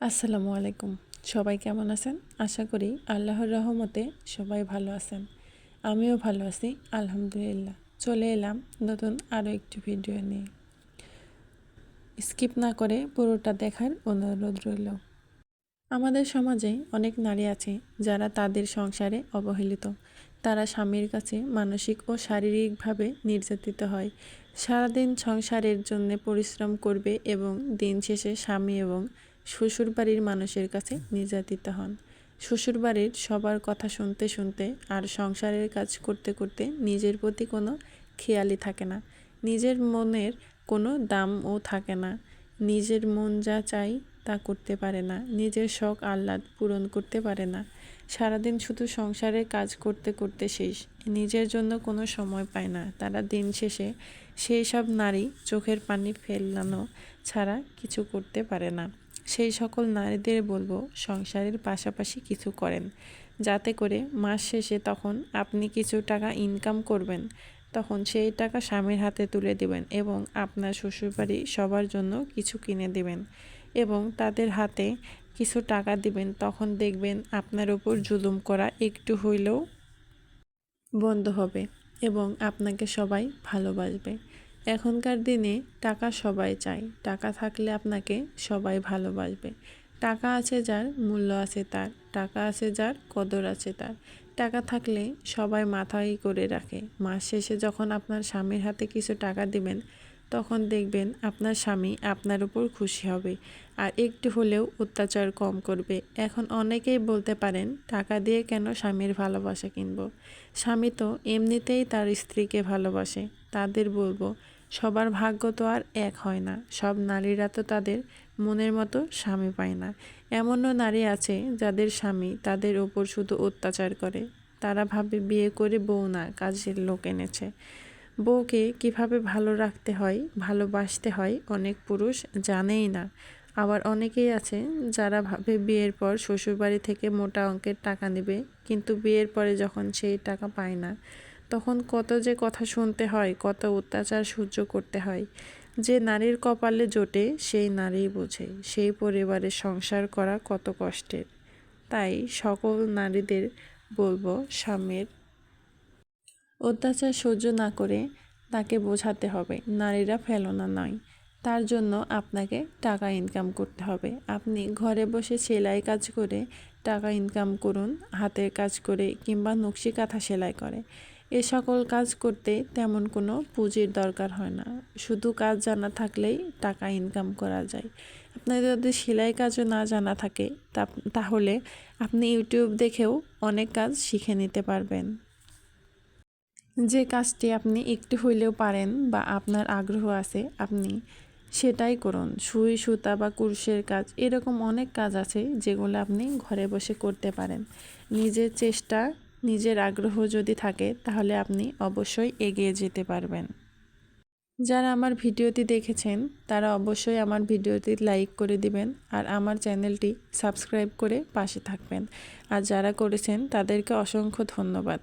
আসসালামু আলাইকুম। সবাই কেমন আছেন? আশা করি আল্লাহর রহমতে সবাই ভালো আছেন। আমিও ভালো আছি, আলহামদুলিল্লাহ। চলে এলাম নতুন আরও একটি ভিডিও নিয়ে। স্কিপ না করে পুরোটা দেখার অনুরোধ রইল। আমাদের সমাজে অনেক নারী আছে যারা তাদের সংসারে অবহেলিত। তারা স্বামীর কাছে মানসিক ও শারীরিকভাবে নির্যাতিত হয়। সারাদিন সংসারের জন্য পরিশ্রম করবে এবং দিন শেষে স্বামী এবং শ্বশুরবাড়ির মানুষের কাছে নির্যাতিত হন। শ্বশুরবাড়ির সবার কথা শুনতে শুনতে আর সংসারের কাজ করতে করতে নিজের প্রতি কোনো খেয়ালই থাকে না। নিজের মনের কোনো দামও থাকে না। নিজের মন যা চাই তা করতে পারে না। নিজের শখ আহ্লাদ পূরণ করতে পারে না। সারাদিন শুধু সংসারের কাজ করতে করতে শেষ। নিজের জন্য কোনো সময় পায় না। তারা দিন শেষে সেই সব নারী চোখের পানি ফেলানো ছাড়া কিছু করতে পারে না। সেই সকল নারীদের বলব সংসারের পাশাপাশি কিছু করেন। যাতে করে মাস শেষে তখন আপনি কিছু টাকা ইনকাম করবেন, তখন সেই টাকা স্বামীর হাতে তুলে দেবেন এবং আপনার শ্বশুরবাড়ি সবার জন্য কিছু কিনে দেবেন এবং তাদের হাতে কিছু টাকা দিবেন, তখন দেখবেন আপনার ওপর জুলুম করা একটু হইলেও বন্ধ হবে এবং আপনাকে সবাই ভালোবাসবে। এখনকার দিনে টাকা সবাই চায়। টাকা থাকলে আপনাকে সবাই ভালোবাসবে। টাকা আছে যার মূল্য আছে তার, টাকা আছে যার কদর আছে তার। টাকা থাকলে সবাই মাথায় করে রাখে। মাস শেষে যখন আপনার স্বামীর হাতে কিছু টাকা দিবেন, তখন দেখবেন আপনার স্বামী আপনার উপর খুশি হবে আর একটু হলেও অত্যাচার কম করবে। এখন অনেকেই বলতে পারেন, টাকা দিয়ে কেন স্বামীর ভালোবাসা কিনব? স্বামী তো এমনিতেই তার স্ত্রীকে ভালোবাসে। তাদের বলব সবার ভাগ্য তো আর এক হয় না। সব নারীরা তো তাদের মনের মতো স্বামী পায় না। এমনও নারী আছে যাদের স্বামী তাদের ওপর শুধু অত্যাচার করে। তারা ভাবে বিয়ে করে বউ না, কাজের লোক এনেছে। বউকে কীভাবে ভালো রাখতে হয়, ভালোবাসতে হয় অনেক পুরুষ জানেই না। আবার অনেকেই আছে যারা ভাবে বিয়ের পর শ্বশুরবাড়ি থেকে মোটা অঙ্কের টাকা নেবে, কিন্তু বিয়ের পরে যখন সেই টাকা পায় না তখন কত যে কথা শুনতে হয়, কত অত্যাচার সহ্য করতে হয়। যে নারীর কপালে জোটে, সেই নারী বোঝে, সেই পরিবারে সংসার করা কত কষ্টের। তাই সকল নারীদের বলব স্বামীর অত্যাচার সহ্য না করে তাকে বোঝাতে হবে, নারীরা ফেলনা নয়। তার জন্য আপনাকে টাকা ইনকাম করতে হবে। আপনি ঘরে বসে সেলাই কাজ করে টাকা ইনকাম করুন, হাতের কাজ করে কিংবা নকশি কাঁথা সেলাই করে। এ সকল কাজ করতে তেমন কোনো পুঁজির দরকার হয় না। শুধু কাজ জানা থাকলেই টাকা ইনকাম করা যায়। আপনার যদি সেলাই কাজও না জানা থাকে তাহলে আপনি ইউটিউব দেখেও অনেক কাজ শিখে নিতে পারবেন। যে কাজটি আপনি একটু হইলেও পারেন বা আপনার আগ্রহ আছে, আপনি সেটাই করুন। সুই, সুতা বা কুরুশের কাজ, এরকম অনেক কাজ আছে যেগুলো আপনি ঘরে বসে করতে পারেন। নিজের চেষ্টা নিজের আগ্রহ যদি থাকে, তাহলে আপনি অবশ্যই এগিয়ে যেতে পারবেন। যারা আমার ভিডিওটি দেখেছেন, তারা অবশ্যই আমার ভিডিওটি লাইক করে দিবেন আর আমার চ্যানেলটি সাবস্ক্রাইব করে পাশে থাকবেন। আর যারা করেছেন, তাদেরকে অসংখ্য ধন্যবাদ।